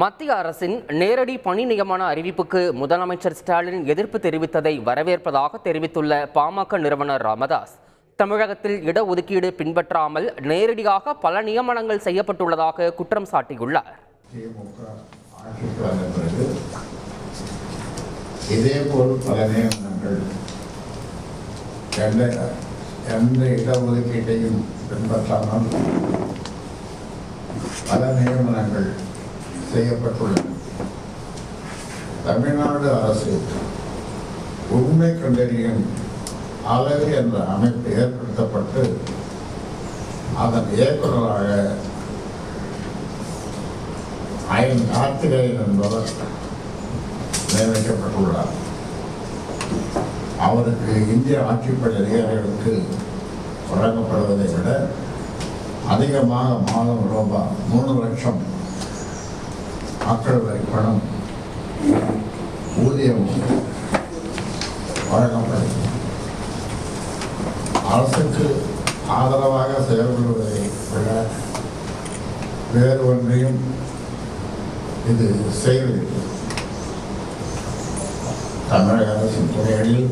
மத்திய அரசின் நேரடி பணி நியமன அறிவிப்புக்கு முதலமைச்சர் ஸ்டாலின் எதிர்ப்பு தெரிவித்ததை வரவேற்பதாக தெரிவித்துள்ள பாமக நிறுவனர் ராமதாஸ் தமிழகத்தில் இடஒதுக்கீடு பின்பற்றாமல் நேரடியாக பல நியமனங்கள் செய்யப்பட்டுள்ளதாக குற்றம் சாட்டியுள்ளார். இதேபோல் பல நியமனங்கள் எந்த இடஒதுக்கீட்டையும் பின்பற்றாமல் பல நியமனங்கள் செய்யப்பட்டுள்ளன. தமிழ்நாடு அரசு உண்மை கண்டறியும் அலகு என்ற அமைப்பு ஏற்படுத்தப்பட்டு அதன் இயக்குநராக அயன் கார்த்திகேயன் என்பவர் நியமிக்கப்பட்டுள்ளார். அவருக்கு இந்திய ஆட்சிப்படை அதிகாரிகளுக்கு வழங்கப்படுவதை விட அதிகமாக மாதம் ரூபாய் மூணு லட்சம் மக்கள் பணம் ஊதியம் வழங்கப்படும். அரசுக்கு ஆதரவாக செயல்படுவதை விட வேறு ஒன்றையும் இது செய்வதில்லை. தமிழக அரசின் துறைகளில்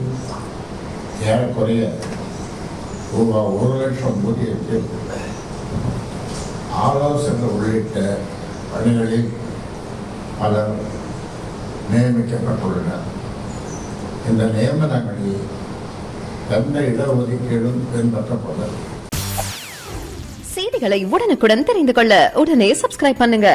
ஏறக்குறைய ரூபாய் ஒரு லட்சம் ஊதியத்தில் ஆலோசனை உள்ளிட்ட பணிகளில் பலர் நியமிக்கப்பட்டுள்ளனர் இந்த நியமனங்களில் எந்த இடஒதுக்கீடும் பின்பற்றப்படும் செய்திகளை உடனுக்குடன் தெரிந்து கொள்ள உடனே சப்ஸ்கிரைப் பண்ணுங்க.